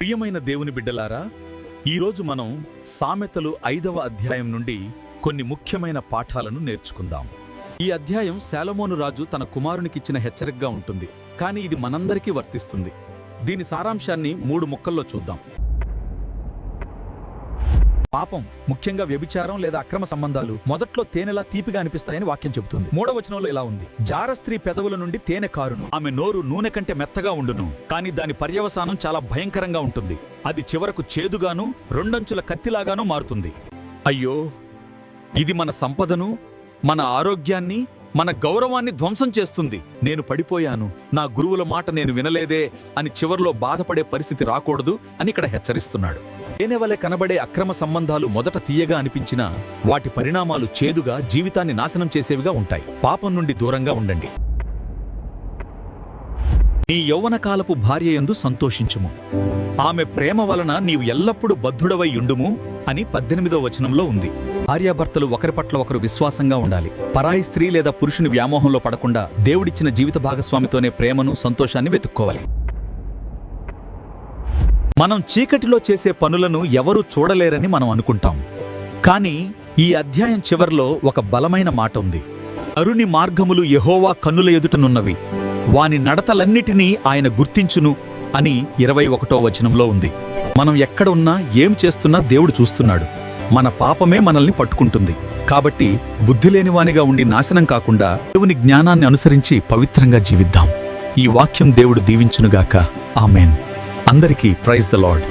ప్రియమైన దేవుని బిడ్డలారా ఈరోజు మనం సామెతలు ఐదవ అధ్యాయం నుండి కొన్ని ముఖ్యమైన పాఠాలను నేర్చుకుందాం. ఈ అధ్యాయం శాలమోను రాజు తన కుమారునికిచ్చిన హెచ్చరికగా ఉంటుంది కానీ ఇది మనందరికీ వర్తిస్తుంది. దీని సారాంశాన్ని మూడు ముక్కల్లో చూద్దాం. పాపం ముఖ్యంగా వ్యభిచారం లేదా అక్రమ సంబంధాలు మొదట్లో తేనెలా తీపిగా అనిపిస్తాయని వాక్యం చెబుతుంది. మూడవ వచనంలో ఇలా ఉంది. జార స్త్రీ పెదవుల నుండి తేనె కారును. ఆమె నోరు నూనె కంటే మెత్తగా ఉండును కానీ దాని పర్యవసానం చాలా భయంకరంగా ఉంటుంది. అది చివరకు చేదుగాను రెండంచుల కత్తిలాగాను మారుతుంది. అయ్యో! ఇది మన సంపదను మన ఆరోగ్యాన్ని మన గౌరవాన్ని ధ్వంసం చేస్తుంది. నేను పడిపోయాను. నా గురువుల మాట నేను వినలేదే అని చివర్లో బాధపడే పరిస్థితి రాకూడదు అని ఇక్కడ హెచ్చరిస్తున్నాడు. తేనె వలె కనబడే అక్రమ సంబంధాలు మొదట తీయగా అనిపించినా వాటి పరిణామాలు చేదుగా జీవితాన్ని నాశనం చేసేవిగా ఉంటాయి. పాపం నుండి దూరంగా ఉండండి. నీ యౌవనకాలపు భార్య యందు సంతోషించుము. ఆమె ప్రేమ వలన నీవు ఎల్లప్పుడూ బద్ధుడవై ఉండుము అని పద్దెనిమిదో వచనంలో ఉంది. భార్యాభర్తలు ఒకరి పట్ల ఒకరు విశ్వాసంగా ఉండాలి. పరాయి స్త్రీ లేదా పురుషుని వ్యామోహంలో పడకుండా దేవుడిచ్చిన జీవిత భాగస్వామితోనే ప్రేమను సంతోషాన్ని వెతుక్కోవాలి. మనం చీకటిలో చేసే పనులను ఎవరూ చూడలేరని మనం అనుకుంటాం. కానీ ఈ అధ్యాయం చివర్లో ఒక బలమైన మాట ఉంది. అరుని మార్గములు యహోవా కన్నుల ఎదుటనున్నవి వాని నడతలన్నిటినీ ఆయన గుర్తించును అని ఇరవై ఒకటో వచనంలో ఉంది. మనం ఎక్కడ ఉన్నా ఏం చేస్తున్నా దేవుడు చూస్తున్నాడు. మన పాపమే మనల్ని పట్టుకుంటుంది. కాబట్టి బుద్ధి లేనివానిగా ఉండి నాశనం కాకుండా దేవుని జ్ఞానాన్ని అనుసరించి పవిత్రంగా జీవిద్దాం. ఈ వాక్యం దేవుడు దీవించునుగాక. ఆమెన్. అందరికీ ప్రైజ్ ద లాడ్